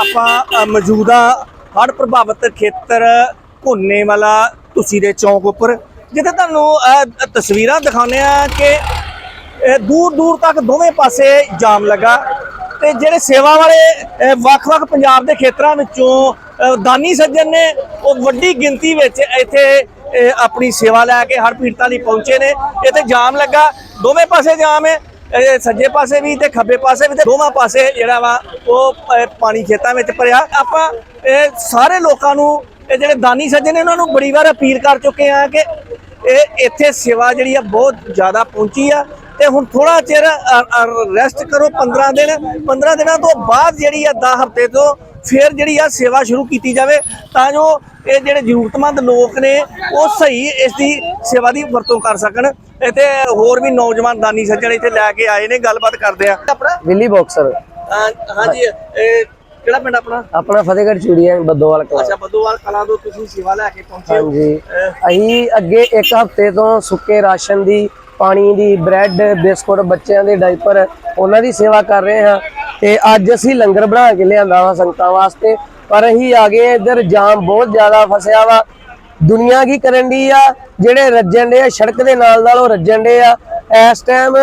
ਆਪਾਂ ਮੌਜੂਦਾ ਹੜ੍ਹ ਪ੍ਰਭਾਵਿਤ ਖੇਤਰ ਘੁੰਨੇ ਵਾਲਾ ਤੁਸੀਂ ਦੇ ਚੌਂਕ ਉੱਪਰ, ਜਿੱਥੇ ਤੁਹਾਨੂੰ ਤਸਵੀਰਾਂ ਦਿਖਾਉਂਦੇ ਆ ਕਿ ਦੂਰ ਦੂਰ ਤੱਕ ਦੋਵੇਂ ਪਾਸੇ ਜਾਮ ਲੱਗਾ ਤੇ ਜਿਹੜੇ ਸੇਵਾ ਵਾਲੇ ਵੱਖ-ਵੱਖ ਪੰਜਾਬ ਦੇ ਖੇਤਰਾਂ ਵਿੱਚੋਂ ਦਾਨੀ ਸੱਜਣ ਨੇ, ਉਹ ਵੱਡੀ ਗਿਣਤੀ ਵਿੱਚ ਇੱਥੇ ਆਪਣੀ ਸੇਵਾ ਲੈ ਕੇ ਹੜ੍ਹ ਪੀੜਤਾਂ ਲਈ ਪਹੁੰਚੇ ਨੇ। ਇੱਥੇ ਜਾਮ ਲੱਗਾ, ਦੋਵੇਂ ਪਾਸੇ ਜਾਮ ਹੈ। ਇਹ ਸੱਜੇ ਪਾਸੇ ਵੀ ਤੇ ਖੱਬੇ ਪਾਸੇ ਵੀ ਤੇ ਦੋਵਾਂ ਪਾਸੇ ਜਿਹੜਾ ਵਾ, ਉਹ ਪਾਣੀ ਖੇਤਾਂ ਵਿੱਚ ਭਰਿਆ। ਆਪਾਂ ਇਹ ਸਾਰੇ ਲੋਕਾਂ ਨੂੰ, ਇਹ ਜਿਹੜੇ ਦਾਨੀ ਸੱਜੇ ਨੇ, ਉਹਨਾਂ ਨੂੰ ਬੜੀ ਵਾਰ ਅਪੀਲ ਕਰ ਚੁੱਕੇ ਆ ਕਿ ਇਹ ਇੱਥੇ ਸੇਵਾ ਜਿਹੜੀ ਆ, ਬਹੁਤ ਜ਼ਿਆਦਾ ਪਹੁੰਚੀ ਆ। ਤੇ ਹੁਣ ਥੋੜਾ ਚਿਰ ਰੈਸਟ ਕਰੋ 15 ਦਿਨ। 15 ਦਿਨਾਂ ਤੋਂ ਬਾਅਦ ਜਿਹੜੀ ਆ 10 ਹਫ਼ਤੇ ਤੋਂ ਫਿਰ ਜਿਹੜੀ ਆ ਸੇਵਾ ਸ਼ੁਰੂ ਕੀਤੀ ਜਾਵੇ ਤਾਂ ਜੋ ਇਹ ਜਿਹੜੇ ਜ਼ਰੂਰਤਮੰਦ ਲੋਕ ਨੇ ਉਹ ਸਹੀ ਇਸ ਦੀ ਸੇਵਾ ਦੀ ਵਰਤੋਂ ਕਰ ਸਕਣ। ਇੱਥੇ ਹੋਰ ਵੀ ਨੌਜਵਾਨ ਦਾਨੀ ਸੱਜਣ ਇੱਥੇ ਲੈ ਕੇ ਆਏ ਨੇ ਗੱਲਬਾਤ ਕਰਦੇ ਆ। ਆਪਣਾ? ਦਿੱਲੀ ਬਾਕਸਰ। ਹਾਂਜੀ ਇਹ ਕਿਹੜਾ ਪਿੰਡ ਆਪਣਾ? ਆਪਣਾ ਫਤਿਹਗੜ੍ਹ ਚੂੜੀਆਂ ਬੱਦੋਵਾਲ ਕਲਾ। ਅੱਛਾ ਬੱਦੋਵਾਲ ਕਲਾਂ ਤੋਂ ਤੁਸੀਂ ਸੇਵਾ ਲੈ ਕੇ ਪਹੁੰਚੇ ਹਾਂਜੀ। ਅਸੀਂ ਅੱਗੇ ਇੱਕ ਹਫ਼ਤੇ ਤੋਂ ਸੁੱਕੇ ਰਾਸ਼ਨ ਦੀ ਪਾਣੀ ਦੀ ਬ੍ਰੈਡ ਬਿਸਕੁਟ ਬੱਚਿਆਂ ਦੇ ਡਾਈਪਰ ਉਹਨਾਂ ਦੀ ਸੇਵਾ ਕਰ ਰਹੇ ਹਾਂ। ਤੇ ਅੱਜ ਅਸੀਂ ਲੰਗਰ ਬਣਾ ਕੇ ਲਿਆਂਦਾ ਵਾ ਸੰਗਤਾਂ ਵਾਸਤੇ, ਪਰ ਅਸੀਂ ਆ ਗਏ ਇੱਧਰ ਜਾਮ ਬਹੁਤ ਜ਼ਿਆਦਾ ਫਸਿਆ ਵਾ। ਦੁਨੀਆ ਕੀ ਕਰਨ ਦੀ ਆ? ਜਿਹੜੇ ਰੱਜਣ ਦੇ ਆ, ਸੜਕ ਦੇ ਨਾਲ ਨਾਲ ਉਹ ਰੱਜਣ ਦੇ ਆ। ਇਸ ਟਾਈਮ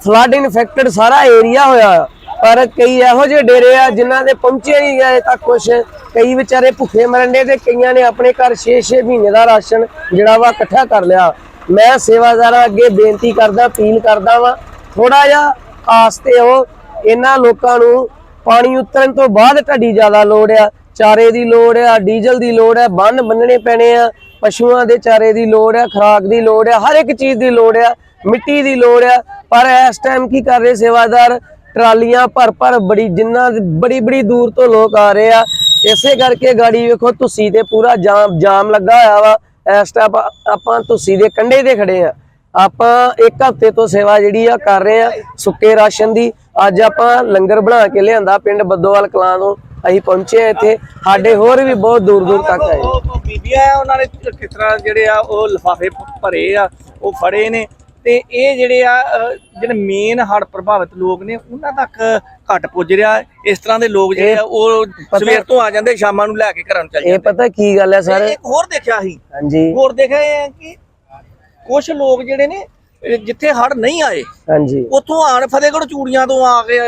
ਫਲੱਡ ਇਨਫੈਕਟਡ ਸਾਰਾ ਏਰੀਆ ਹੋਇਆ। ਪਰ ਕਈ ਇਹੋ ਜਿਹੇ ਡੇਰੇ ਆ ਜਿਨ੍ਹਾਂ ਦੇ ਪਹੁੰਚੇ ਨਹੀਂ ਗਏ ਤੱਕ ਕੁਛ। ਕਈ ਵਿਚਾਰੇ ਭੁੱਖੇ ਮਰਨ ਦੇ ਤੇ ਕਈਆਂ ਨੇ ਆਪਣੇ ਘਰ 6-6 ਮਹੀਨੇ ਦਾ ਰਾਸ਼ਨ ਜਿਹੜਾ ਵਾ ਇਕੱਠਾ ਕਰ ਲਿਆ। ਮੈਂ ਸੇਵਾਦਾਰਾਂ ਅੱਗੇ ਬੇਨਤੀ ਕਰਦਾ, ਅਪੀਲ ਕਰਦਾ ਵਾਂ ਥੋੜਾ ਜਿਹਾ ਆਸਤੇ ਹੋ। ਇਹਨਾਂ ਲੋਕਾਂ ਨੂੰ ਪਾਣੀ ਉਤਰਨ ਤੋਂ ਬਾਅਦ ਢੱਡੀ ਜ਼ਿਆਦਾ ਲੋੜ ਆ, ਚਾਰੇ ਦੀ ਲੋੜ ਆ, ਡੀਜ਼ਲ ਦੀ ਲੋੜ ਆ, ਬੰਨ ਬੰਨਣੇ ਪੈਣੇ ਆ, ਪਸ਼ੂਆਂ ਦੇ ਚਾਰੇ ਦੀ ਲੋੜ ਆ, ਖੁਰਾਕ ਦੀ ਲੋੜ ਆ, ਹਰ ਇੱਕ ਚੀਜ਼ ਦੀ ਲੋੜ ਆ, ਮਿੱਟੀ ਦੀ ਲੋੜ ਆ, ਪਰ ਇਸ ਟਾਈਮ ਕੀ ਕਰ ਰਹੇ ਸੇਵਾਦਾਰ? ਟਰਾਲੀਆਂ ਭਰ ਭਰ ਬੜੀ ਜਿੰਨਾ ਬੜੀ ਬੜੀ ਦੂਰ ਤੋਂ ਲੋਕ ਆ ਰਹੇ ਆ। ਇਸੇ ਕਰਕੇ ਗਾੜੀ ਵੇਖੋ ਤੁਸੀਂ ਤੇ ਪੂਰਾ ਜਾਮ ਜਾਮ ਲੱਗਾ ਹੋਇਆ ਵਾ। ਇਸ ਟਾਈਮ ਆਪਾਂ ਤੁਸੀਂ ਦੇ ਕੰਢੇ ਤੇ ਖੜੇ ਆ। ਆਪਾਂ ਇੱਕ ਹਫ਼ਤੇ ਤੋਂ ਸੇਵਾ ਜਿਹੜੀ ਆ ਕਰ ਰਹੇ ਆ ਸੁੱਕੇ ਰਾਸ਼ਨ ਦੀ। ਅੱਜ ਆਪਾਂ ਲੰਗਰ ਬਣਾ ਕੇ ਲਿਆਂਦਾ ਪਿੰਡ ਬੱਦੋਵਾਲ ਕਲਾਂ ਤੋਂ। ਅਸੀਂ ਪਹੁੰਚੇ ਆ ਇੱਥੇ। ਸਾਡੇ ਹੋਰ ਵੀ ਬਹੁਤ ਦੂਰ ਦੂਰ ਤੱਕ ਆਏ। ਬੀਬੀਆਂ ਆ ਉਹਨਾਂ ਨੇ ਕਿਸ ਤਰ੍ਹਾਂ ਜਿਹੜੇ ਆ ਉਹ ਲਿਫਾਫੇ ਭਰੇ ਆ ਉਹ ਫੜੇ ਨੇ। ਤੇ ਇਹ ਜਿਹੜੇ ਆ ਜਿਹੜੇ ਮੇਨ ਹੜ੍ਹ ਪ੍ਰਭਾਵਿਤ ਲੋਕ ਨੇ ਉਹਨਾਂ ਤੱਕ ਘੱਟ ਪੁੱਜ ਰਿਹਾ। ਇਸ ਤਰ੍ਹਾਂ ਦੇ ਲੋਕ ਜਿਹੜੇ ਆ ਉਹ ਸਵੇਰ ਤੋਂ ਆ ਜਾਂਦੇ ਸ਼ਾਮਾਂ ਨੂੰ ਲੈ ਕੇ ਘਰਾਂ ਨੂੰ ਚੱਲ ਇਹ ਜਾਂਦੇ। ਪਤਾ ਕੀ ਗੱਲ ਹੈ ਸਰ? ਇੱਕ ਹੋਰ ਦੇਖਿਆ ਸੀ। ਹਾਂਜੀ। ਹੋਰ ਦੇਖਿਆ ਇਹ ਹੈ ਕਿ ਕੁਝ ਲੋਕ ਜਿਹੜੇ ਨੇ ਇਹ ਜਿੱਥੇ ਹੜ੍ਹ ਨਹੀਂ ਆਏ ਹਾਂਜੀ। ਉੱਥੋਂ ਆਣ ਫਤਿਹਗੜ੍ਹ ਚੂੜੀਆਂ ਤੋਂ ਆ ਕੇ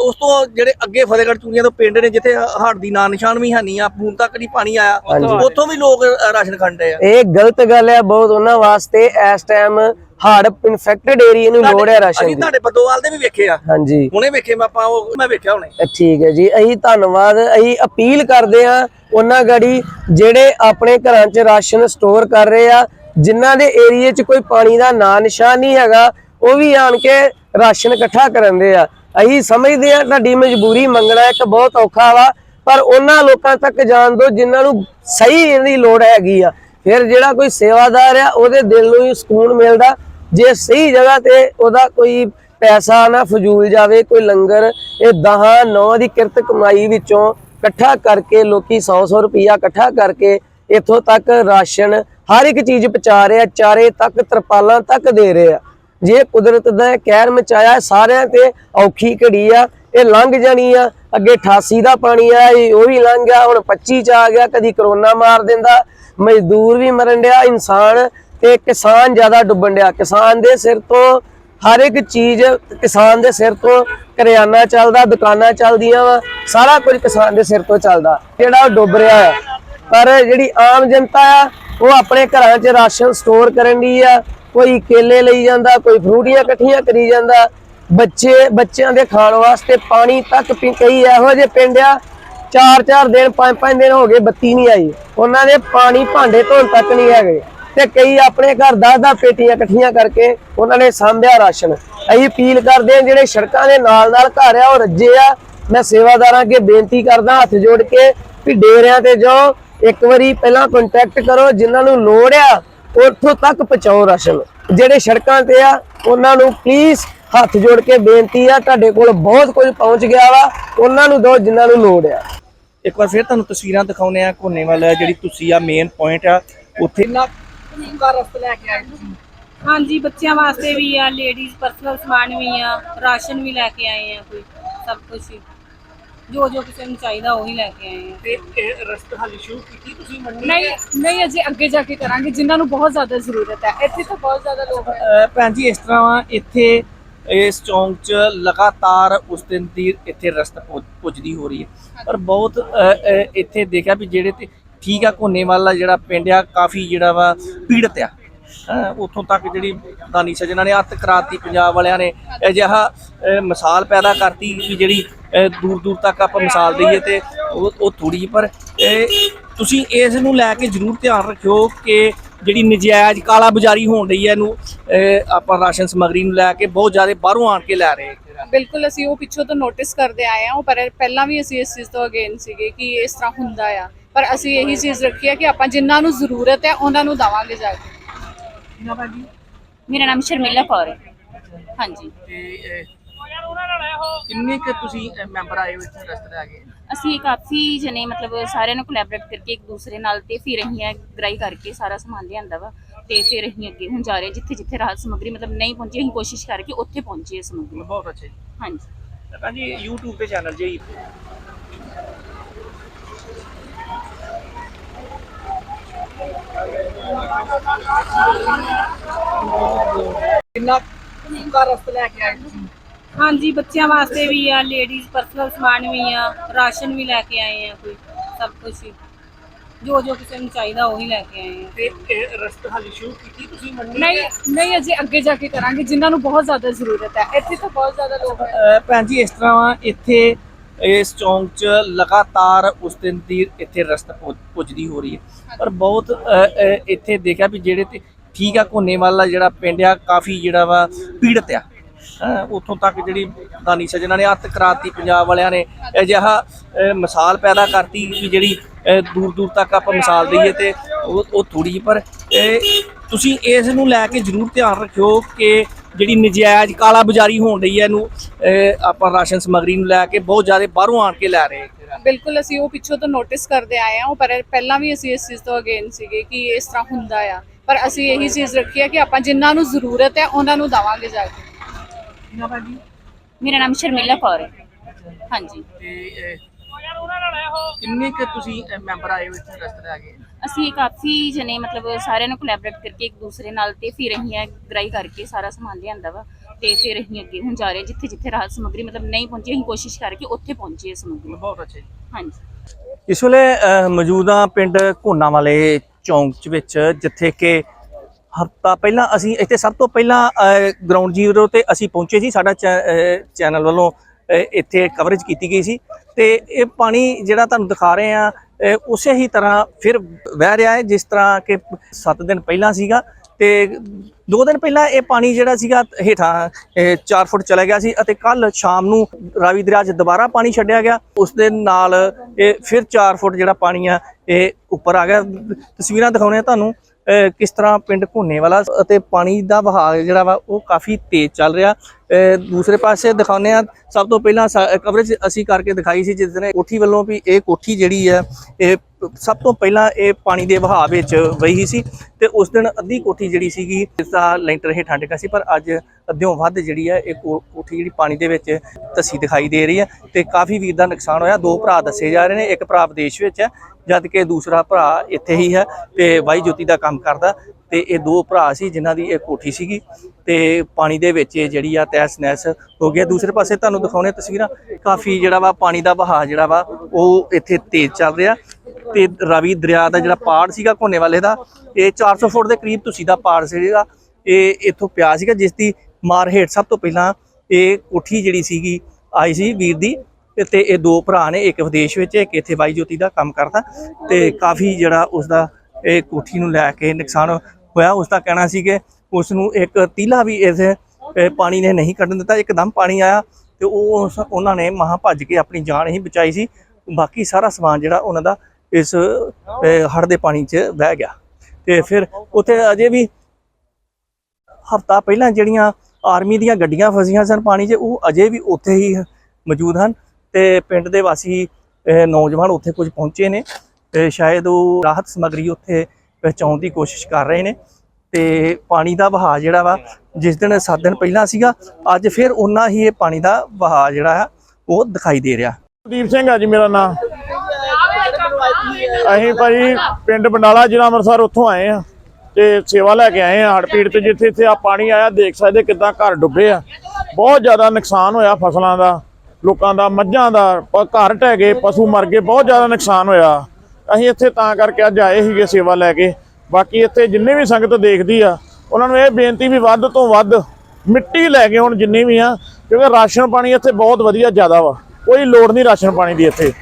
ਉਸ ਤੋਂ ਜਿਹੜੇ ਅੱਗੇ ਫਤਿਹਗੜ੍ਹ ਚੂੜੀਆਂ ਤੋਂ ਪਿੰਡ ਨੇ ਜਿੱਥੇ ਹੜ੍ਹ ਦੀ ਨਾਂ ਨਿਸ਼ਾਨ ਵੀ ਹੈ ਨਹੀਂ ਆ ਹੁਣ ਤੱਕ ਨਹੀਂ ਪਾਣੀ ਆਇਆ ਉੱਥੋਂ ਵੀ ਲੋਕ ਰਾਸ਼ਨ ਖੰਡੇ ਆ। ਇਹ ਗਲਤ ਗੱਲ ਹੈ ਬਹੁਤ ਉਹਨਾਂ ਵਾਸਤੇ ਇਸ ਟਾਈਮ ਹਾਰਡ ਇਨਫੈਕਟਡ ਏਰੀਆ ਨੂੰ ਲੋੜ ਹੈ ਰਾਸ਼ਨ ਅਸੀਂ ਦੀ। ਤੁਹਾਡੇ ਬੱਦੋਵਾਲ ਦੇ ਵੀ ਵੇਖੇ ਆ। ਹਾਂਜੀ। ਹੁਣੇ ਵੇਖੇ ਮੈਂ ਆਪਾਂ ਉਹ ਮੈਂ ਵੇਖਿਆ ਹੁਣੇ। ਠੀਕ ਹੈ ਜੀ। ਅਸੀਂ ਧੰਨਵਾਦ ਅਸੀਂ ਅਪੀਲ ਕਰਦੇ ਆ ਉਹਨਾਂ ਗਾੜੀ ਜਿਹੜੇ ਆਪਣੇ ਘਰਾਂ 'ਚ ਰਾਸ਼ਨ ਸਟੋਰ ਕਰ ਰਹੇ ਆ ਜਿਨ੍ਹਾਂ ਦੇ ਏਰੀਏ 'ਚ ਕੋਈ ਪਾਣੀ ਦਾ ਨਾਂ ਨਿਸ਼ਾਨ ਨਹੀਂ ਹੈਗਾ, ਉਹ ਵੀ ਆਣ ਕੇ ਰਾਸ਼ਨ ਇਕੱਠਾ ਕਰਨ ਦੇ ਆ। ਅਸੀਂ ਸਮਝਦੇ ਆ ਤੁਹਾਡੀ ਮਜਬੂਰੀ, ਮੰਗਣਾ ਇੱਕ ਬਹੁਤ ਔਖਾ ਵਾ, ਪਰ ਉਹਨਾਂ ਲੋਕਾਂ ਤੱਕ ਜਾਣ ਦੋ ਜਿਨ੍ਹਾਂ ਨੂੰ ਸਹੀ ਇਹਦੀ ਲੋੜ ਹੈਗੀ ਆ। ਫਿਰ ਜਿਹੜਾ ਕੋਈ ਸੇਵਾਦਾਰ ਆ, ਉਹਦੇ ਦਿਲ ਨੂੰ ਹੀ ਸਕੂਨ ਮਿਲਦਾ। ਜੇ ਸਹੀ ਜਗ੍ਹਾ ਤੇ ਉਹਦਾ ਕੋਈ ਪੈਸਾ ਨਾ ਫਜ਼ੂਲ ਜਾਵੇ, ਕੋਈ ਲੰਗਰ, ਇਹ ਦਹਾਂ ਨੌ ਦੀ ਕਿਰਤ ਕਮਾਈ ਵਿੱਚੋਂ ਇਕੱਠਾ ਕਰਕੇ ਲੋਕੀ 100-100 ਰੁਪਈਆ ਇਕੱਠਾ ਕਰਕੇ ਇੱਥੋਂ ਤੱਕ ਰਾਸ਼ਨ ਹਰ ਇੱਕ ਚੀਜ਼ ਪਹੁੰਚਾ ਰਿਹਾ ਚਾਰੇ ਤੱਕ, ਤਰਪਾਲਾਂ ਤੱਕ ਦੇ ਰਿਹਾ ਜੇ ਕੁਦਰਤ ਦਾ ਕਹਿਰ ਮਚਾਇਆ ਸਾਰਿਆਂ ਤੇ ਔਖੀ ਘੜੀ ਆ, ਇਹ ਲੰਘ ਜਾਣੀ ਆ। ਅੱਗੇ 88 ਦਾ ਪਾਣੀ ਆ ਉਹ ਵੀ ਲੰਘ ਗਿਆ, ਹੁਣ 25 ਚ ਆ ਗਿਆ, ਕਦੀ ਕਰੋਨਾ ਮਾਰ ਦਿੰਦਾ। ਮਜ਼ਦੂਰ ਵੀ ਮਰਨ ਡਿਆ, ਇਨਸਾਨ ਤੇ ਕਿਸਾਨ ਜ਼ਿਆਦਾ ਡੁੱਬਣ ਡਿਆ। ਕਿਸਾਨ ਦੇ ਸਿਰ ਤੋਂ ਹਰ ਇੱਕ ਚੀਜ਼, ਕਿਸਾਨ ਦੇ ਸਿਰ ਤੋਂ ਕਰਿਆਨਾ ਚੱਲਦਾ, ਦੁਕਾਨਾਂ ਚੱਲਦੀਆਂ ਵਾ, ਸਾਰਾ ਕੁਝ ਕਿਸਾਨ ਦੇ ਸਿਰ ਤੋਂ ਚੱਲਦਾ। ਜਿਹੜਾ ਉਹ ਡੁੱਬ ਰਿਹਾ ਹੈ ਪਰ ਜਿਹੜੀ ਆਮ ਜਨਤਾ ਆ, ਉਹ ਆਪਣੇ ਘਰਾਂ 'ਚ ਰਾਸ਼ਨ ਸਟੋਰ ਕਰਨ ਦੀ ਆ। ਕੋਈ ਕੇਲੇ ਲਈ ਜਾਂਦਾ, ਕੋਈ ਫਰੂਟੀਆਂ ਇਕੱਠੀਆਂ ਕਰੀ ਜਾਂਦਾ। ਬੱਚੇ, ਬੱਚਿਆਂ ਦੇ ਖਾਣ ਵਾਸਤੇ ਪਾਣੀ ਤੱਕ ਕਈ ਇਹੋ ਜਿਹੇ ਪਿੰਡ ਆ। ਚਾਰ ਚਾਰ ਦਿਨ ਪੰਜ ਪੰਜ ਦਿਨ ਹੋ ਗਏ ਬੱਤੀ ਨਹੀਂ ਆਈ। ਉਹਨਾਂ ਦੇ ਪਾਣੀ ਭਾਂਡੇ ਧੋਣ ਤੱਕ ਨਹੀਂ ਹੈਗੇ। ਤੇ ਕਈ ਆਪਣੇ ਘਰ ਦਸ ਦਸ ਪੇਟੀਆਂ ਇਕੱਠੀਆਂ ਕਰਕੇ ਉਹਨਾਂ ਨੇ ਸਾਂਭਿਆ ਰਾਸ਼ਨ। ਅਸੀਂ ਅਪੀਲ ਕਰਦੇ ਹਾਂ, ਜਿਹੜੇ ਸੜਕਾਂ ਦੇ ਨਾਲ ਨਾਲ ਘਰ ਆ, ਉਹ ਰੱਜੇ ਆ। ਮੈਂ ਸੇਵਾਦਾਰਾਂ ਅੱਗੇ ਬੇਨਤੀ ਕਰਦਾ, ਹੱਥ ਜੋੜ ਕੇ ਵੀ ਡੇਰਿਆਂ ਤੇ ਜਾਓ। ਇੱਕ ਵਾਰੀ ਪਹਿਲਾਂ ਕੰਟੈਕਟ ਕਰੋ ਜਿਨ੍ਹਾਂ ਨੂੰ ਲੋੜ ਆ ਉੱਥੋਂ ਤੱਕ ਪਹੁੰਚਾਓ ਰਾਸ਼ਨ। ਜਿਹੜੇ ਸੜਕਾਂ ਤੇ ਆ ਉਹਨਾਂ ਨੂੰ ਪਲੀਜ਼ ਹੱਥ ਜੋੜ ਕੇ ਬੇਨਤੀ ਆ ਤੁਹਾਡੇ ਕੋਲ ਬਹੁਤ ਕੁਝ ਪਹੁੰਚ ਗਿਆ ਵਾ ਉਹਨਾਂ ਨੂੰ ਦਿਓ ਜਿਨ੍ਹਾਂ ਨੂੰ ਲੋੜ ਆ। ਇੱਕ ਵਾਰ ਫਿਰ ਤੁਹਾਨੂੰ ਤਸਵੀਰਾਂ ਦਿਖਾਉਨੇ ਆ ਕੋਨੇ ਵਾਲਾ ਜਿਹੜੀ ਤੁਸੀਂ ਆ ਮੇਨ ਪੁਆਇੰਟ ਆ ਉੱਥੇ ਨਾ ਰਸਤੇ ਲੈ ਕੇ ਆਏ ਤੁਸੀਂ ਹਾਂਜੀ ਬੱਚਿਆਂ ਵਾਸਤੇ ਵੀ ਆ ਲੇਡੀਜ਼ ਪਰਸਨਲ ਸਮਾਨ ਵੀ ਆ ਰਾਸ਼ਨ ਵੀ ਲੈ ਕੇ ਆਏ ਆ ਕੋਈ ਸਭ ਕੁਝ ਹੀ। ਜੋ ਜੋ ਕਿਸੇ ਨੂੰ ਚਾਹੀਦਾ ਉਹੀ ਲੈ ਕੇ ਆਏ ਆ। ਤੇ ਇਹ ਰਸਤ ਹਾਲੀ ਸ਼ੁਰੂ ਕੀਤੀ ਤੁਸੀਂ ਮੰਡੀ ਨਹੀਂ ਨਹੀਂ ਅਜੇ ਅੱਗੇ ਜਾ ਕੇ ਕਰਾਂਗੇ ਜਿਨ੍ਹਾਂ ਨੂੰ ਬਹੁਤ ਜ਼ਿਆਦਾ ਜ਼ਰੂਰਤ ਹੈ। ਇੱਥੇ ਤਾਂ ਬਹੁਤ ਜ਼ਿਆਦਾ ਲੋਕ ਹੈ ਅਹ ਭੈਣ ਜੀ ਇਸ ਤਰ੍ਹਾਂ ਵਾ ਇੱਥੇ ਇਸ ਚੌਂਕ 'ਚ ਲਗਾਤਾਰ ਉਸ ਦਿਨ ਦੀ ਇੱਥੇ ਰਸਤ ਪੁੱਜ- ਪੁੱਜਦੀ ਹੋ ਰਹੀ ਹੈ। ਪਰ ਬਹੁਤ ਅਹ, ਅਹ, ਇੱਥੇ ਦੇਖਿਆ ਵੀ ਜਿਹੜੇ ਤੇ ਠੀਕ ਆ ਕੋਨੇ ਵਾਲਾ ਜਿਹੜਾ ਪਿੰਡ ਆ ਕਾਫੀ ਜਿਹੜਾ ਵਾ ਪੀੜਤ ਆ। ਹੈਂ, ਉੱਥੋਂ ਤੱਕ ਜਿਹੜੀ ਦਾਨੀ ਸੱਜਣਾ ਨੇ ਹੱਥ ਕਰਾਤੀ ਪੰਜਾਬ ਵਾਲਿਆਂ ਨੇ ਅਜਿਹਾ ਅਹ, ਮਿਸਾਲ ਪੈਦਾ ਕਰਤੀ ਵੀ ਜਿਹੜੀ ਦੂਰ ਦੂਰ ਤੱਕ ਆਪਾਂ ਮਿਸਾਲ ਦਈਏ ਤੇ ਉਹ ਉਹ ਥੋੜੀ ਪਰ ਇਹ ਤੁਸੀਂ ਇਸ ਨੂੰ ਲੈ ਕੇ ਜ਼ਰੂਰ ਧਿਆਨ ਰੱਖਿਓ ਕਿ ਜਿਹੜੀ ਨਜਾਇਜ਼ ਕਾਲਾ ਬਾਜ਼ਾਰੀ ਹੋਣ ਰਹੀ ਹੈ ਇਹਨੂੰ ਆਪਾਂ ਰਾਸ਼ਨ ਸਮੱਗਰੀ ਨੂੰ ਲੈ ਕੇ ਬਹੁਤ ਜ਼ਿਆਦਾ ਬਾਹਰੋਂ ਆਣ ਕੇ ਲੈ ਰਹੇ ਆ। ਬਿਲਕੁਲ ਅਸੀਂ ਉਹ ਪਿੱਛੋਂ ਤੋਂ ਨੋਟਿਸ ਕਰਦੇ ਆਏ ਹਾਂ ਉਹ ਪਰ ਪਹਿਲਾਂ ਵੀ ਅਸੀਂ ਇਸ ਚੀਜ਼ ਤੋਂ ਅਗੇਨ ਸੀਗੇ ਕਿ ਇਸ ਤਰ੍ਹਾਂ ਹੁੰਦਾ ਆ। ਪਰ ਅਸੀਂ ਇਹੀ ਚੀਜ਼ ਰੱਖੀ ਹੈ ਕਿ ਆਪਾਂ ਜਿਨ੍ਹਾਂ ਨੂੰ ਜ਼ਰੂਰਤ ਹੈ ਉਹਨਾਂ ਨੂੰ ਦਵਾਂਗੇ ਜਾ ਕੇ। ਮੇਰਾ ਨਾਮ ਸ਼ਰਮੀਲਾ ਕੌਰ ਹੈ। ਹਾਂਜੀ। ਤੇ ਕਿੰਨੇ ਕੁ ਤੁਸੀਂ ਮੈਂਬਰ ਆਏ ਹੋ ਇੱਥੇ ਰਸਤੇ ਆ ਗਏ ਅਸੀਂ ਕਾਫੀ ਜਨੇ ਮਤਲਬ ਸਾਰਿਆਂ ਨੂੰ ਕੋਲੈਬੋਰੇਟ ਕਰਕੇ ਇੱਕ ਦੂਸਰੇ ਨਾਲ ਤੇ ਫਿਰ ਅਸੀਂ ਇਹ ਗ੍ਰਾਈ ਕਰਕੇ ਸਾਰਾ ਸਮਾਨ ਲਿਆਂਦਾ ਵਾ ਤੇ ਫਿਰ ਅਸੀਂ ਅੱਗੇ ਹੁਣ ਜਾ ਰਹੇ ਹਾਂ, ਜਿੱਥੇ ਜਿੱਥੇ ਰਾਹਤ ਸਮੱਗਰੀ ਮਤਲਬ ਨਹੀਂ ਪਹੁੰਚੀ ਅਸੀਂ ਕੋਸ਼ਿਸ਼ ਕਰਕੇ ਉੱਥੇ ਪਹੁੰਚੀਏ ਇਹ ਸਮੱਗਰੀ। ਬਹੁਤ ਅੱਛਾ ਜੀ। ਹਾਂਜੀ। ਭੈਣ ਜੀ YouTube ਤੇ ਚੈਨਲ ਜੀ ਕਿੰਨਾ ਕਿੰਨਾ ਰਸਤਾ ਲੈ ਕੇ ਆਏ ਤੁਸੀਂ? ਹਾਂਜੀ ਬੱਚਿਆਂ ਵਾਸਤੇ ਵੀ ਆ ਲੇਡੀਜ਼ ਪਰਸਨਲ ਸਮਾਨ ਵੀ ਆ ਰਾਸ਼ਨ ਵੀ ਲੈ ਕੇ ਆਏ ਆ ਕੋਈ ਸਭ ਕੁਝ ਹੀ। ਜੋ ਜੋ ਕਿਸੇ ਨੂੰ ਚਾਹੀਦਾ ਉਹੀ ਲੈ ਕੇ ਆਏ ਆ। ਤੇ ਇਹ ਰਸਤਾ ਹਾਲੀ ਸ਼ੁਰੂ ਕੀਤੀ ਤੁਸੀਂ ਮੰਡੀ ਨਹੀਂ ਨਹੀਂ ਅਜੇ ਅੱਗੇ ਜਾ ਕੇ ਕਰਾਂਗੇ ਜਿਨ੍ਹਾਂ ਨੂੰ ਬਹੁਤ ਜ਼ਿਆਦਾ ਜ਼ਰੂਰਤ ਹੈ। ਇੱਥੇ ਤਾਂ ਬਹੁਤ ਜ਼ਿਆਦਾ ਲੋਕ ਹੈ ਭੈਣ ਜੀ ਇਸ ਤਰ੍ਹਾਂ ਵਾ ਇੱਥੇ ਇਸ ਚੌਂਕ 'ਚ ਲਗਾਤਾਰ ਉਸ ਦਿਨ ਦੀ ਇੱਥੇ ਰਸਤ ਪੁੱਜ- ਪੁੱਜਦੀ ਹੋ ਰਹੀ ਹੈ। ਪਰ ਬਹੁਤ ਇੱਥੇ ਦੇਖਿਆ ਵੀ ਜਿਹੜੇ ਤੇ ਠੀਕ ਆ ਕੋਨੇ ਵਾਲਾ ਜਿਹੜਾ ਪਿੰਡ ਆ ਕਾਫੀ ਜਿਹੜਾ ਵਾ ਪੀੜਤ ਆ। ਉੱਥੋਂ ਤੱਕ ਜਿਹੜੀ ਦਾਨੀ ਸੱਜਣਾ ਨੇ ਹੱਥ ਕਰਾਤੀ ਪੰਜਾਬ ਵਾਲਿਆਂ ਨੇ ਅਜਿਹਾ ਮਿਸਾਲ ਪੈਦਾ ਕਰਤੀ ਕਿ ਜਿਹੜੀ ਦੂਰ ਦੂਰ ਤੱਕ ਆਪਾਂ ਮਿਸਾਲ ਦਈਏ ਤੇ ਉਹ ਉਹ ਥੋੜੀ ਪਰ ਤੁਸੀਂ ਇਸ ਨੂੰ ਲੈ ਕੇ ਜ਼ਰੂਰ ਧਿਆਨ ਰੱਖਿਓ ਕਿ ਜਿਹੜੀ ਨਜਾਇਜ਼ ਕਾਲਾ ਬਾਜ਼ਾਰੀ ਹੋਣ ਰਹੀ ਹੈ ਇਹਨੂੰ ਅਹ, ਆਪਾਂ ਰਾਸ਼ਨ ਸਮੱਗਰੀ ਨੂੰ ਲੈ ਕੇ ਬਹੁਤ ਜ਼ਿਆਦਾ ਬਾਹਰੋਂ ਆਣ ਕੇ ਲੈ ਰਹੇ ਬਿਲਕੁਲ ਅਸੀਂ ਉਹ ਪਿੱਛੋਂ ਤੋਂ ਨੋਟਿਸ ਕਰਦੇ ਆਏ ਹਾਂ ਉਹ ਪਰ ਪਹਿਲਾਂ ਵੀ ਅਸੀਂ ਇਸ ਚੀਜ਼ ਤੋਂ ਅਗੇਨ ਸੀਗੇ ਕਿ ਇਸ ਤਰ੍ਹਾਂ ਹੁੰਦਾ ਆ। ਪਰ ਅਸੀਂ ਇਹੀ ਚੀਜ਼ ਰੱਖੀ ਹੈ ਕਿ ਆਪਾਂ ਜਿਨ੍ਹਾਂ ਨੂੰ ਜ਼ਰੂਰਤ ਹੈ ਉਹਨਾਂ ਨੂੰ ਦਵਾਂਗੇ ਜਾ ਕੇ। ਮੇਰਾ ਨਾਮ ਸ਼ਰਮੀਲਾ ਕੌਰ ਹੈ। ਹਾਂਜੀ। ਤੇ ਕਿੰਨੇ ਕੁ ਤੁਸੀਂ ਮੈਂਬਰ ਆਏ ਹੋ ਇੱਥੇ ਰਸਤੇ ਆ ਗਏ ਅਸੀਂ ਕਾਫੀ ਜਨੇ ਮਤਲਬ ਸਾਰਿਆਂ ਨੂੰ ਕੋਲੈਬੋਰੇਟ ਕਰਕੇ ਇੱਕ ਦੂਸਰੇ ਨਾਲ ਤੇ ਫਿਰ ਅਸੀਂ ਇਹ ਗ੍ਰਾਈ ਕਰਕੇ ਸਾਰਾ ਸਮਾਨ ਲਿਆਂਦਾ ਵਾ ਤੇ ਫਿਰ ਅਸੀਂ ਅੱਗੇ ਹੁਣ ਜਾ ਰਹੇ ਹਾਂ, ਜਿੱਥੇ ਜਿੱਥੇ ਰਾਹਤ ਸਮੱਗਰੀ ਮਤਲਬ ਨਹੀਂ ਪਹੁੰਚੀ ਅਸੀਂ ਕੋਸ਼ਿਸ਼ ਕਰਕੇ ਉੱਥੇ ਪਹੁੰਚੀਏ ਇਹ ਸਮੱਗਰੀ। ਬਹੁਤ ਅੱਛਾ। ਜੀ ਹਾਂਜੀ। ਇਸ ਵੇਲੇ ਮੌਜੂਦਾ ਪਿੰਡ ਘੋਨਾ ਵਾਲੇ ਚੌਂਕ ਚ ਵਿੱਚ ਜਿੱਥੇ ਕਿ ਹਫਤਾ ਪਹਿਲਾਂ ਅਸੀਂ ਇੱਥੇ ਸਭ ਤੋਂ ਪਹਿਲਾਂ ਗਰਾਊਂਡ ਜ਼ੀਰੋ ਤੇ ਅਸੀਂ ਪਹੁੰਚੇ ਸੀ, ਸਾਡਾ ਚੈ- ਚੈਨਲ ਵੱਲੋਂ ਇੱਥੇ ਕਵਰੇਜ ਕੀਤੀ ਗਈ ਸੀ। ਤੇ ਇਹ ਪਾਣੀ ਜਿਹੜਾ ਤੁਹਾਨੂੰ ਦਿਖਾ ਰਹੇ ਆ ਉਸੇ ਹੀ ਤਰ੍ਹਾਂ ਫਿਰ ਵਹਿ ਰਿਹਾ ਹੈ, ਜਿਸ ਤਰ੍ਹਾਂ ਕਿ 7 ਦਿਨ ਪਹਿਲਾਂ ਸੀਗਾ। ਤੇ 2 ਦਿਨ ਪਹਿਲਾਂ ਇਹ ਪਾਣੀ ਜਿਹੜਾ ਸੀਗਾ, ਹੇਠਾਂ 4 ਫੁੱਟ ਚਲਾ ਗਿਆ ਸੀ ਅਤੇ ਕੱਲ ਸ਼ਾਮ ਨੂੰ ਰਾਵੀ ਦਰਿਆ 'ਚ ਦੁਬਾਰਾ ਪਾਣੀ ਛੱਡਿਆ ਗਿਆ। ਉਸ ਦੇ ਨਾਲ ਇਹ ਫਿਰ 4 ਫੁੱਟ ਜਿਹੜਾ ਪਾਣੀ ਆ, ਇਹ ਉੱਪਰ ਆ ਗਿਆ। ਤਸਵੀਰਾਂ ਦਿਖਾਉਣੇ ਆ ਤੁਹਾਨੂੰ। ਕਿਸ ਤਰ੍ਹਾਂ ਪਿੰਡ ਘੁੰਨੇ ਵਾਲਾ ਅਤੇ ਪਾਣੀ ਦਾ ਵਹਾਅ ਜਿਹੜਾ ਵਾ ਉਹ ਕਾਫੀ ਤੇਜ਼ ਚੱਲ ਰਿਹਾ। ਦੂਸਰੇ ਪਾਸੇ ਦਿਖਾਉਨੇ ਆ ਸਭ ਤੋਂ ਪਹਿਲਾਂ ਕਵਰੇਜ ਅਸੀਂ ਕਰਕੇ ਦਿਖਾਈ ਸੀ ਜਿਸ ਦਿਨ ਕੋਠੀ ਵੱਲੋਂ ਵੀ ਇਹ ਕੋਠੀ ਜਿਹੜੀ ਹੈ, ਇਹ ਸਭ ਤੋਂ ਪਹਿਲਾਂ ਇਹ ਪਾਣੀ ਦੇ ਵਹਾਅ ਵਿੱਚ ਵਹੀ ਸੀ ਤੇ ਉਸ ਦਿਨ ਅੱਧੀ ਕੋਠੀ ਜਿਹੜੀ ਸੀਗੀ, ਇਸ ਦਾ ਲੈਂਟਰ ਹੇਠਾਂ ਡਿੱਗਾ ਸੀ, ਪਰ ਅੱਜ ਅੱਧਿਓਂ ਵੱਧ ਜਿਹੜੀ ਹੈ, ਇਹ ਕੋਠੀ ਜਿਹੜੀ ਪਾਣੀ ਦੇ ਵਿੱਚ ਧੱਸੀ ਦਿਖਾਈ ਦੇ ਰਹੀ ਹੈ ਤੇ ਕਾਫੀ ਵੀਰ ਦਾ ਨੁਕਸਾਨ ਹੋਇਆ। ਦੋ ਭਰਾ ਦੱਸੇ ਜਾ ਰਹੇ ਨੇ, ਇੱਕ ਭਰਾ ਵਿਦੇਸ਼ ਵਿੱਚ ਹੈ, ਜਦ ਕਿ ਦੂਸਰਾ ਭਰਾ ਇੱਥੇ ਹੀ ਹੈ ਤੇ ਵਾਈ ਜੋਤੀ ਦਾ ਕੰਮ ਕਰਦਾ। ਤੇ ਇਹ ਦੋ ਭਰਾ ਸੀ ਜਿਨ੍ਹਾਂ ਦੀ ਇਹ ਕੋਠੀ ਸੀਗੀ ਤੇ ਪਾਣੀ ਦੇ ਵਿੱਚ ਇਹ ਜਿਹੜੀ ਆ ਤਹਿਸ ਨਹਿਸ ਹੋ ਗਿਆ। ਦੂਸਰੇ ਪਾਸੇ ਤੁਹਾਨੂੰ ਦਿਖਾਉਣੇ ਤਸਵੀਰਾਂ। ਕਾਫੀ ਜਿਹੜਾ ਵਾ ਪਾਣੀ ਦਾ ਵਹਾਅ ਜਿਹੜਾ ਵਾ, ਉਹ ਇੱਥੇ ਤੇਜ਼ ਚੱਲ ਰਿਹਾ। ਤੇ ਰਵੀ ਦਰਿਆ ਦਾ ਜਿਹੜਾ ਪਾੜ ਸੀਗਾ ਕੋਨੇ ਵਾਲੇ ਦਾ, ਇਹ 400 ਫੁੱਟ ਦੇ ਕਰੀਬ ਤੁਸੀਂ ਦਾ ਪਾੜ ਸੀਗਾ। ਇਹ ਇੱਥੋਂ ਪਿਆ ਸੀਗਾ, ਜਿਸ ਦੀ ਮਾਰ ਹੇਠ ਸਭ ਤੋਂ ਪਹਿਲਾਂ ਇਹ ਕੋਠੀ ਜਿਹੜੀ ਸੀਗੀ ਆਈ ਸੀ ਵੀਰ ਦੀ। ਤੇ- ਤੇ ਇਹ ਦੋ ਭਰਾ ਨੇ, ਇੱਕ ਵਿਦੇਸ਼ ਵਿੱਚ, ਇੱਕ ਇੱਥੇ ਬਾਈ ਜੋਤੀ ਦਾ ਕੰਮ ਕਰਦਾ। ਤੇ ਕਾਫੀ ਜਿਹੜਾ ਉਸ ਦਾ ਇਹ ਕੋਠੀ ਨੂੰ ਲੈ ਕੇ ਨੁਕਸਾਨ ਹੋਇਆ, ਉਸ ਦਾ ਕਹਿਣਾ ਸੀ ਕਿ ਉਸ ਨੂੰ ਇੱਕ ਤੀਲਾ ਵੀ ਇਸ ਪਾਣੀ ਨੇ ਨਹੀਂ ਕੱਢਣ ਦਿੱਤਾ, ਇੱਕਦਮ ਪਾਣੀ ਆਇਆ ਤੇ ਉਹ ਉਸ- ਉਹਨਾਂ ਨੇ ਮਹਾ ਭੱਜ ਕੇ ਆਪਣੀ ਜਾਨ ਹੀ ਬਚਾਈ ਸੀ। ਬਾਕੀ ਸਾਰਾ ਸਮਾਨ ਜਿਹੜਾ ਉਹਨਾਂ ਦਾ ਇਸ ਹੜ ਦੇ ਪਾਣੀ 'ਚ ਵਹਿ ਗਿਆ। ਤੇ ਫਿਰ ਉੱਥੇ ਅਜੇ ਵੀ ਹਫਤਾ ਪਹਿਲਾਂ ਜਿਹੜੀਆਂ ਆਰਮੀ ਦੀਆਂ ਗੱਡੀਆਂ ਫਸੀਆਂ ਸਨ ਪਾਣੀ 'ਚ, ਉਹ ਅਜੇ ਵੀ ਉੱਥੇ ਹੀ ਮੌਜੂਦ ਹਨ ਤੇ ਪਿੰਡ ਦੇ ਵਾਸੀ ਨੌਜਵਾਨ ਉੱਥੇ ਕੁਝ ਪਹੁੰਚੇ ਨੇ ਤੇ ਸ਼ਾਇਦ ਉਹ ਰਾਹਤ ਸਮੱਗਰੀ ਉੱਥੇ ਪਹੁੰਚਾਉਣ ਦੀ ਕੋਸ਼ਿਸ਼ ਕਰ ਰਹੇ ਨੇ ਤੇ ਪਾਣੀ ਦਾ ਵਹਾਅ ਜਿਹੜਾ ਵਾ, ਜਿਸ ਦਿਨ 7 ਦਿਨ ਪਹਿਲਾਂ ਸੀਗਾ, ਅੱਜ ਫਿਰ ਉਨਾ ਹੀ ਇਹ ਪਾਣੀ ਦਾ ਵਹਾਅ ਜਿਹੜਾ ਆ ਉਹ ਦਿਖਾਈ ਦੇ ਰਿਹਾ। ਦੀਪ ਸਿੰਘ ਆ ਜੀ ਮੇਰਾ ਨਾਮ ਅਸੀਂ ਭਾਜੀ ਪਿੰਡ ਬੰਡਾਲਾ ਜ਼ਿਲ੍ਹਾ ਅੰਮ੍ਰਿਤਸਰ ਉੱਥੋਂ ਆਏ ਆ ਤੇ ਸੇਵਾ ਲੈ ਕੇ ਆਏ ਆ ਹੜ੍ਹ ਤੇ ਜਿੱਥੇ ਇੱਥੇ ਆ ਪਾਣੀ ਆਇਆ, ਦੇਖ ਸਕਦੇ ਕਿਦਾਂ ਘਰ ਡੁੱਬੇ ਆ। ਬਹੁਤ ਜ਼ਿਆਦਾ ਨੁਕਸਾਨ ਹੋਇਆ ਫਸਲਾਂ ਦਾ, ਲੋਕਾਂ ਦਾ, ਮੱਝਾਂ ਦਾ ਘਰ ਢਹਿ ਗਏ, ਪਸ਼ੂ ਮਰ ਗਏ, ਬਹੁਤ ਜ਼ਿਆਦਾ ਨੁਕਸਾਨ ਹੋਇਆ। ਅਸੀਂ ਇੱਥੇ ਤਾਂ ਕਰਕੇ ਅੱਜ ਆਏ ਸੀਗੇ ਸੇਵਾ ਲੈ ਕੇ। ਬਾਕੀ ਇੱਥੇ ਜਿੰਨੇ ਵੀ ਸੰਗਤ ਦੇਖਦੀ ਆ, ਉਹਨਾਂ ਨੂੰ ਇਹ ਬੇਨਤੀ ਵੀ ਵੱਧ ਤੋਂ ਵੱਧ ਮਿੱਟੀ ਲੈ ਕੇ ਹੁਣ ਜਿੰਨੀ ਵੀ ਆ, ਕਿਉਂਕਿ ਰਾਸ਼ਨ ਪਾਣੀ ਇੱਥੇ ਬਹੁਤ ਵਧੀਆ ਜ਼ਿਆਦਾ ਵਾ। ਕੋਈ ਲੋੜ ਨਹੀਂ ਰਾਸ਼ਨ ਪਾਣੀ ਦੀ ਇੱਥੇ।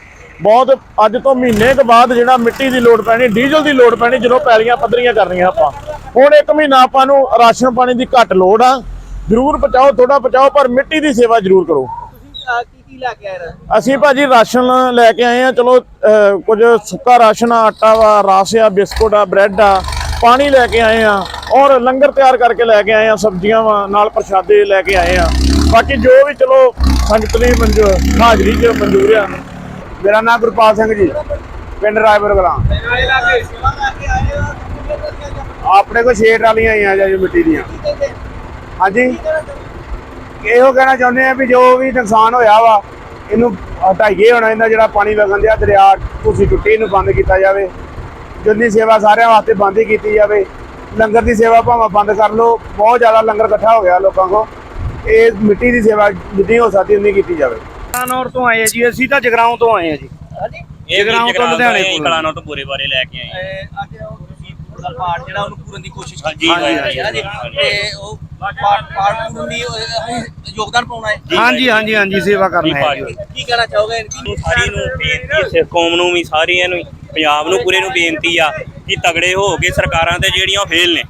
ਬਹੁਤ ਅੱਜ ਤੋਂ ਮਹੀਨੇ ਕੁ ਬਾਅਦ ਜਿਹੜਾ ਮਿੱਟੀ ਦੀ ਲੋੜ ਪੈਣੀ, ਡੀਜ਼ਲ ਦੀ ਲੋੜ ਪੈਣੀ, ਜਦੋਂ ਪੈਲੀਆਂ ਪੱਧਰੀਆਂ ਕਰਨੀਆਂ ਆਪਾਂ। ਹੁਣ ਇੱਕ ਮਹੀਨਾ ਆਪਾਂ ਨੂੰ ਰਾਸ਼ਨ ਪਾਣੀ ਦੀ ਘੱਟ ਲੋੜ ਆ। ਜ਼ਰੂਰ ਪਹੁੰਚਾਓ ਥੋੜਾ ਪਹੁੰਚਾਓ, ਪਰ ਮਿੱਟੀ ਦੀ ਸੇਵਾ ਜ਼ਰੂਰ ਕਰੋ। ਕੀ ਕੀ ਲੈ ਕੇ ਆਏ ਅਸੀਂ ਭਾਜੀ ਰਾਸ਼ਨ ਲੈ ਕੇ ਆਏ ਆ ਚਲੋ ਕੁਝ ਸੁੱਕਾ ਰਾਸ਼ਨ ਆ ਆਟਾ ਵਾ ਰਾਸ ਆ ਬਿਸਕੁਟ ਆ ਬ੍ਰੈਡ ਆ ਪਾਣੀ ਲੈ ਕੇ ਆਏ ਆ ਔਰ ਲੰਗਰ ਤਿਆਰ ਕਰਕੇ ਲੈ ਕੇ ਆਏ ਆ ਸਬਜ਼ੀਆਂ ਵਾ ਨਾਲ ਪ੍ਰਸ਼ਾਦੇ ਲੈ ਕੇ ਆਏ ਆ ਬਾਕੀ ਜੋ ਵੀ ਚਲੋ ਸੰਗਤ ਦੀ ਮਨਜ਼ੂਰ ਹਾਜ਼ਰੀ 'ਚ ਮਨਜ਼ੂਰ ਆ। ਮੇਰਾ ਨਾਮ ਗੁਰਪਾਲ ਸਿੰਘ ਜੀ ਪਿੰਡ ਰਾਏਪੁਰ ਕਲਾਂ। ਆਪਣੇ ਕੋਲ 6 ਟਰਾਲੀਆਂ ਆਈਆਂ ਜੀ ਮਿੱਟੀ ਦੀਆਂ। ਹਾਂਜੀ। ਇਹੋ ਕਹਿਣਾ ਚਾਹੁੰਦੇ ਆ ਵੀ ਜੋ ਵੀ ਨੁਕਸਾਨ ਹੋਇਆ ਵਾ ਇਹਨੂੰ ਹਟਾਈਏ ਹੁਣ ਇਹਦਾ ਜਿਹੜਾ ਪਾਣੀ ਵਗਣ ਦਿਆ ਦਰਿਆ ਤੁਸੀਂ ਟੁੱਟੀ ਨੂੰ ਬੰਦ ਕੀਤਾ ਜਾਵੇ। ਜਿੰਨੀ ਸੇਵਾ ਸਾਰਿਆਂ ਵਾਸਤੇ ਬੰਦ ਹੀ ਕੀਤੀ ਜਾਵੇ। ਲੰਗਰ ਦੀ ਸੇਵਾ ਭਾਵੇਂ ਬੰਦ ਕਰ ਲਓ ਬਹੁਤ ਜ਼ਿਆਦਾ ਲੰਗਰ ਇਕੱਠਾ ਹੋ ਗਿਆ ਲੋਕਾਂ ਕੋ ਇਹ ਮਿੱਟੀ ਦੀ ਸੇਵਾ ਜਿੰਨੀ ਹੋ ਸਕਦੀ ਉਨੀ ਕੀਤੀ ਜਾਵੇ। ਕਲਾਨੌਰ ਤੋਂ ਆਏ ਜੀ ਅਸੀਂ ਤਾਂ ਜਗਰਾਉਂ ਤੋਂ ਆਏ ਆ ਜੀ। ਜਗਰਾਉਂ ਤੋਂ ਲੁਧਿਆਣੇ ਕੋਲ। ਕਲਾਨੌਰ ਤੋਂ ਪੂਰੇ ਬਾਰੇ ਲੈ ਕੇ ਆਏ ਅੱਜ ਦਾ ਪਾਠ ਜਿਹੜਾ ਉਹਨੂੰ ਪੂਰਨ ਦੀ ਕੋਸ਼ਿਸ਼ ਹਾਂਜੀ, ਕੀਤੀ ਹਾਂਜੀ, ਹੈ ਜੀ ਤੇ ਉਹ ਪੂਰਨ ਦੀ ਯੋਗਦਾਨ ਪਾਉਣਾ ਹੈ। ਹਾਂਜੀ ਹਾਂਜੀ ਹਾਂਜੀ ਸੇਵਾ ਕਰਨਾ ਹੈ। ਜੀ ਕੀ ਕਹਿਣਾ ਚਾਹੋਗੇ ਇਨਕੀ ਨੂੰ ਸਾਰੀ ਨੂੰ ਬੇਨਤੀ ਸਿੱਖ ਕੌਮ ਨੂੰ ਵੀ ਸਾਰਿਆਂ ਨੂੰ ਹੀ, ਪੰਜਾਬ ਨੂੰ ਪੂਰੇ ਨੂੰ ਬੇਨਤੀ ਆ ਕਿ ਤਗੜੇ ਹੋ ਕੇ ਸਰਕਾਰਾਂ ਤੇ ਜਿਹੜੀਆਂ ਉਹ ਫੇਲ ਨੇ।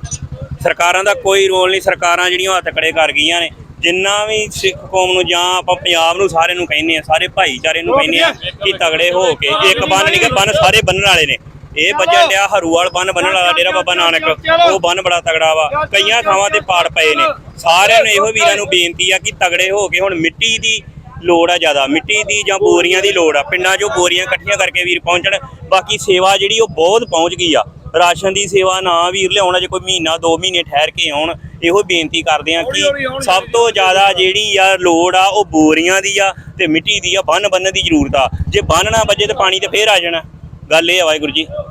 ਸਰਕਾਰਾਂ ਦਾ ਕੋਈ ਰੋਲ ਨਹੀਂ ਸਰਕਾਰਾਂ ਜਿਹੜੀਆਂ ਹੱਥ ਖੜੇ ਕਰ ਗਈਆਂ ਨੇ। ਜਿੰਨਾ ਵੀ ਸਿੱਖ ਕੌਮ ਨੂੰ ਜਾਂ ਆਪਾਂ ਪੰਜਾਬ ਨੂੰ ਸਾਰੇ ਨੂੰ ਕਹਿੰਦੇ ਆ ਸਾਰੇ ਭਾਈਚਾਰੇ ਨੂੰ ਕਹਿੰਦੇ ਆ ਕਿ ਤਗੜੇ ਹੋ ਕੇ ਇੱਕ ਬੰਨ ਨਹੀਂ ਕਿ ਬੰਨ ਸਾਰੇ ਬੰਨਣ ਵਾਲੇ ਨੇ। ਇਹ ਵੱਜਣ ਡਿਆ ਹਰੂਵਾਲ ਬੰਨ ਬੰਨਣ ਵਾਲਾ ਡੇਰਾ ਬਾਬਾ ਨਾਨਕ। ਉਹ ਬੰਨ ਬੜਾ ਤਗੜਾ ਵਾ। ਕਈਆਂ ਥਾਵਾਂ ਤੇ ਪਾੜ ਪਏ ਨੇ। ਸਾਰਿਆਂ ਨੂੰ ਇਹੋ ਵੀਰਾਂ ਨੂੰ ਬੇਨਤੀ ਆ ਕਿ ਤਗੜੇ ਹੋ ਕੇ ਹੁਣ ਮਿੱਟੀ ਦੀ ਲੋੜ ਆ ਜ਼ਿਆਦਾ। ਮਿੱਟੀ ਦੀ ਜਾਂ ਬੋਰੀਆਂ ਦੀ ਲੋੜ ਆ। ਪਿੰਡਾਂ 'ਚੋਂ ਬੋਰੀਆਂ ਇਕੱਠੀਆਂ ਕਰਕੇ ਵੀਰ ਪਹੁੰਚਣ। ਬਾਕੀ ਸੇਵਾ ਜਿਹੜੀ ਉਹ ਬਹੁਤ ਪਹੁੰਚ ਗਈ ਆ। ਰਾਸ਼ਨ ਦੀ ਸੇਵਾ ਨਾ ਵੀਰ ਲਿਆਉਣਾ ਜੇ ਕੋਈ ਮਹੀਨਾ ਦੋ ਮਹੀਨੇ ਠਹਿਰ ਕੇ ਆਉਣ ਇਹੋ ਬੇਨਤੀ ਕਰਦੇ ਆ ਕਿ ਸਭ ਤੋਂ ਜ਼ਿਆਦਾ ਜਿਹੜੀ ਆ ਲੋੜ ਆ ਉਹ ਬੋਰੀਆਂ ਦੀ ਆ ਤੇ ਮਿੱਟੀ ਦੀ ਆ ਬੰਨ ਬੰਨ ਦੀ ਜ਼ਰੂਰਤ ਆ। ਜੇ ਬੰਨ ਨਾ ਵੱਜੇ ਤੇ ਪਾਣੀ ਤੇ ਫੇਰ ਆ ਜਾਣਾ। ਗੱਲ ਇਹ ਆ ਵਾਹਿਗੁਰੂ ਜੀ।